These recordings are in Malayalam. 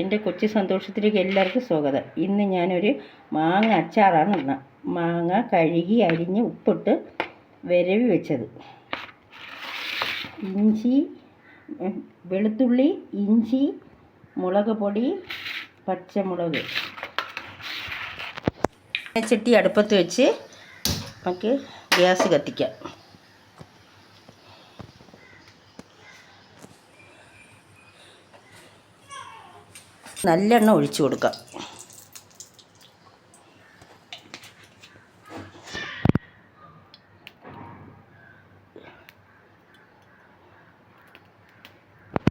എന്റെ കൊച്ചു സന്തോഷത്തിലേക്ക് എല്ലാവർക്കും സ്വാഗതം. ഇന്ന് ഞാനൊരു മാങ്ങ അച്ചാറാണ് ഇടുന്നത്. മാങ്ങ കഴുകി അരിഞ്ഞ് ഉപ്പിട്ട് വിരവി വെച്ചത്. ഇഞ്ചി വെളുത്തുള്ളി ഇഞ്ചി മുളക് പൊടി പച്ചമുളക് ചട്ടി അടുപ്പത്ത് വെച്ച് നമുക്ക് ഗ്യാസ് കത്തിക്കാം. നല്ലെണ്ണ ഒഴിച്ചു കൊടുക്കാം.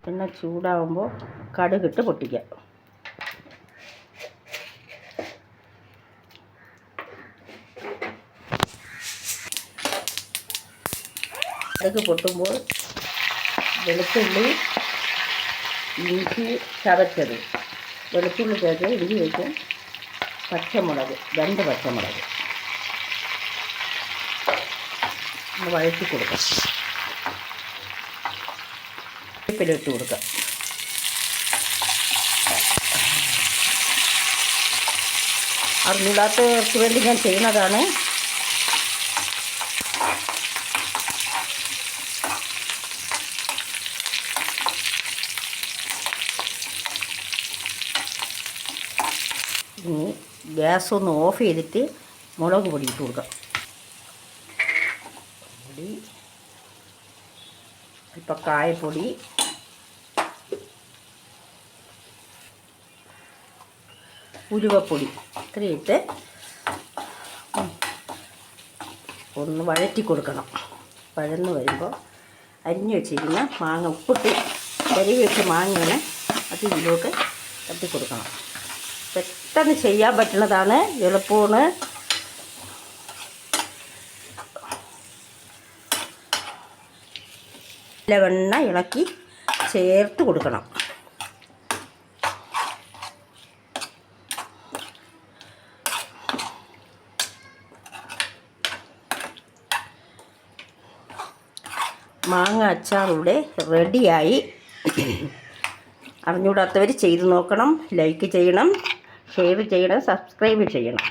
എണ്ണ ചൂടാവുമ്പോൾ കടുകിട്ട് പൊട്ടിക്കാം. കടുക് പൊട്ടുമ്പോൾ വെളുത്തുള്ളി ഇഞ്ചി ചതച്ചത്. വെളുത്തുള്ളി ചേർത്ത് ഇടിഞ്ഞ് വെച്ച് പച്ചമുളക് രണ്ട് പച്ചമുളക്. ഒന്ന് വഴറ്റി കൊടുക്കാം. വേപ്പിലിട്ട് കൊടുക്കാം. അറിഞ്ഞില്ലാത്തവർക്ക് വേണ്ടി ഞാൻ ചെയ്യുന്നതാണ്. ഇനി ഗ്യാസ് ഒന്ന് ഓഫ് ചെയ്തിട്ട് മുളക് പൊടി ഇട്ട് കൊടുക്കാം. പൊടി ഇപ്പം കായപ്പൊടി ഉലുവപ്പൊടി ഇത്രയും ഇട്ട് ഒന്ന് വഴറ്റി കൊടുക്കണം. വഴന്ന് വരുമ്പോൾ അരിഞ്ഞു വെച്ചിരിക്കുന്ന മാങ്ങ ഉപ്പിട്ട് കരി വെച്ച മാങ്ങയാണ് അത് ഇതിലോട്ട് തട്ടി കൊടുക്കണം. പെട്ടെന്ന് ചെയ്യാൻ പറ്റുന്നതാണ്. എളുപ്പമാണ്. ഇലവെണ്ണ ഇളക്കി ചേർത്ത് കൊടുക്കണം. മാങ്ങ അച്ചാറിവിടെ റെഡിയായി. അറിഞ്ഞുകൂടാത്തവർ ചെയ്ത് നോക്കണം. ലൈക്ക് ചെയ്യണം. ഷെയർ ചെയ്യണം സബ്സ്ക്രൈബ് ചെയ്യണം.